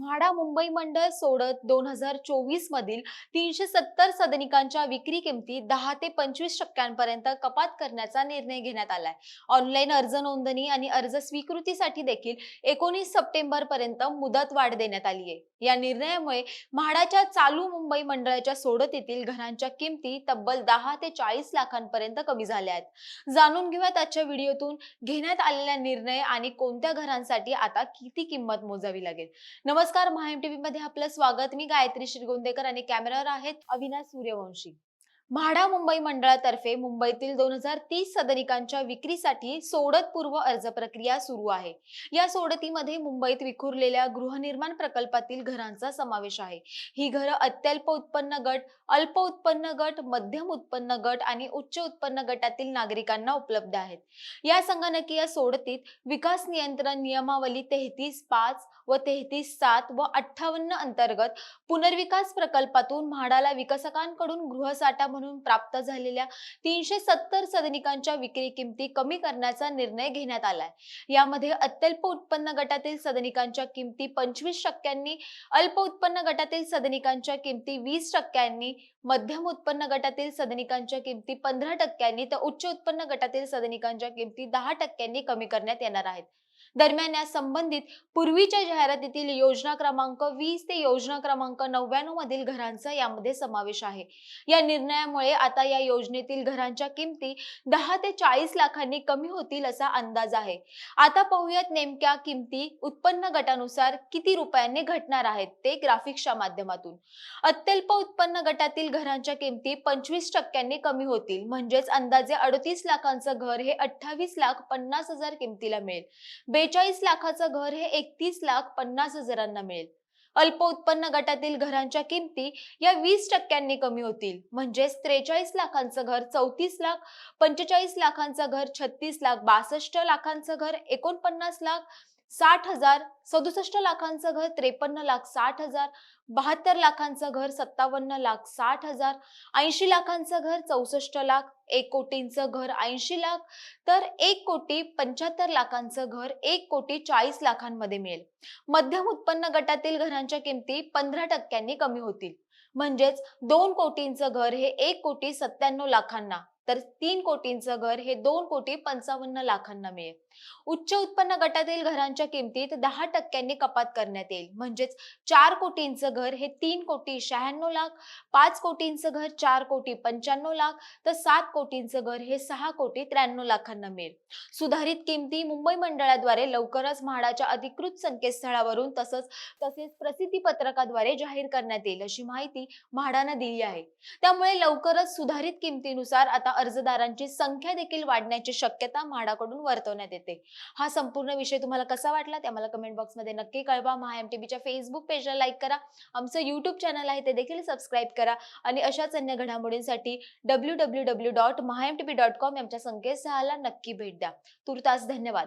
म्हाडा मुंबई मंडळ सोडत दोन हजार चोवीस मधील तीनशे सत्तर सदनिकांच्या विक्री किमती दहा ते पंचवीस टक्क्यांपर्यंत कपात करण्याचा निर्णय घेण्यात आलाय. ऑनलाईन अर्ज नोंदणी आणि अर्ज स्वीकृतीसाठी देखील एकोणीस सप्टेंबर पर्यंत मुदत वाढ देण्यात आली आहे. या निर्णयामुळे म्हाडाच्या चालू मुंबई मंडळाच्या सोडतीतील घरांच्या किमती तब्बल दहा ते चाळीस लाखांपर्यंत कमी झाल्या आहेत. जाणून घेऊयात आजच्या व्हिडिओतून. घेण्यात आलेला निर्णय आणि कोणत्या घरांसाठी आता किती किंमत मोजावी लागेल? नमस्कार. महाएम टीव्ही मध्ये आपलं स्वागत. मी गायत्री श्रीगोंदेकर आणि कॅमेरावर आहेत अविनाश सूर्यवंशी. म्हाडा मुंबई मंडळातर्फे मुंबईतील दोन हजार तीस सदनिकांच्या विक्रीसाठी सोडतपूर्व अर्ज प्रक्रिया सुरू आहे. या सोडतीमध्ये मुंबईत विखुरलेल्या गृहनिर्माण प्रकल्पातील घरांचा समावेश आहे. ही घरं अत्यल्प उत्पन्न गट अल्प उत्पन्न गट मध्यम उत्पन्न गट आणि उच्च उत्पन्न गटातील नागरिकांना उपलब्ध आहेत. या संगणकीय सोडतीत विकास नियंत्रण नियमावली तेहतीस पाच व तेहतीस सात व अठ्ठावन्न अंतर्गत पुनर्विकास प्रकल्पातून म्हाडाला विकसकांकडून गृहसाठा म्हणून प्राप्त झालेल्या तीनशे सत्तर सदनिकांच्या विक्री किमती कमी करण्याचा निर्णय घेण्यात आलाय. यामध्ये अत्यल्प उत्पन्न गटातील सदनिकांच्या किमती पंचवीस टक्क्यांनी अल्प उत्पन्न गटातील सदनिकांच्या किमती वीस टक्क्यांनी मध्यम उत्पन्न गटातील सदनिकांच्या किमती पंधरा टक्क्यांनी तर उच्च उत्पन्न गटातील सदनिकांच्या किमती दहा टक्क्यांनी कमी करण्यात येणार आहेत. दरम्यान या संबंधित पूर्वीच्या जाहिरातीतील योजना क्रमांक वीस ते योजना क्रमांक नव्याण्णव मधील घरांचा यामध्ये समावेश आहे. या निर्णयामुळे आता या योजनेतील घरांच्या किमती दहा ते चाळीस लाखांनी कमी होतील असा अंदाज आहे. आता पाहूयात नेमक्या किमती उत्पन्न गटानुसार किती रुपयांनी घटणार आहेत ते ग्राफिक्सच्या माध्यमातून. अत्यल्प उत्पन्न गटातील घरांच्या किमती पंचवीस टक्क्यांनी कमी होतील. म्हणजेच अंदाजे अडतीस लाखांचं घर हे अठ्ठावीस लाख पन्नास हजार किमतीला मिळेल. बेचाळीस लाखाचं घर हे एकतीस लाख पन्नास हजारांना मिळेल. अल्प उत्पन्न गटातील घरांच्या किमती या वीस टक्क्यांनी कमी होतील. म्हणजेच त्रेचाळीस लाखांचं घर चौतीस लाख पंचेचाळीस लाखांचं घर छत्तीस लाख बासष्ट लाखांचं घर एकोणपन्नास लाख साठ हजार सदुसष्ट लाखांचं घर त्रेपन्न लाख साठ हजार बहात्तर लाखांचं घर सत्तावन्न लाख साठ हजार ऐंशी लाखांचं घर चौसष्ट लाख एक कोटींचं घर ऐंशी लाख तर एक कोटी पंच्याहत्तर लाखांचं घर एक कोटी चाळीस लाखांमध्ये मिळेल. मध्यम उत्पन्न गटातील घरांच्या किमती पंधरा टक्क्यांनी कमी होतील. म्हणजेच दोन कोटींचं घर हे एक कोटी सत्त्याण्णव लाखांना तर तीन कोटींचं घर हे दोन कोटी पंचावन्न लाखांना मिळेल. उच्च उत्पन्न गटातील घरांच्या किमतीत दहा टक्क्यांनी कपात करण्यात येईल. म्हणजेच चार कोटींचं घर हे तीन कोटी शहाण्णव लाख पाच कोटींचं घर चार कोटी पंच्याण्णव लाख तर सात कोटींचं घर हे सहा कोटी त्र्याण्णव लाखांना मिळेल. सुधारित किमती मुंबई मंडळाद्वारे लवकरच म्हाडाच्या अधिकृत संकेतस्थळावरून तसंच तसेच प्रसिद्धी पत्रकाद्वारे जाहीर करण्यात येईल अशी माहिती म्हाडानं दिली आहे. त्यामुळे लवकरच सुधारित किमतीनुसार आता अर्जदारांची संख्या देखील वाढण्याची शक्यता म्हाडाकडून वर्तवण्यात येते. हा संपूर्ण विषय तुम्हाला कसा वाटला? ते आम्हाला कमेंट बॉक्समध्ये नक्की कळवा. महाएमटीबीच्या फेसबुक पेजला लाईक करा. आमचं यूट्यूब चॅनल आहे ते देखील सबस्क्राईब करा. आणि अशाच अन्य घडामोडींसाठी W W W dot MahaMTB dot com आमच्या संकेतस्थळाला नक्की भेट द्या. तुर्तास धन्यवाद.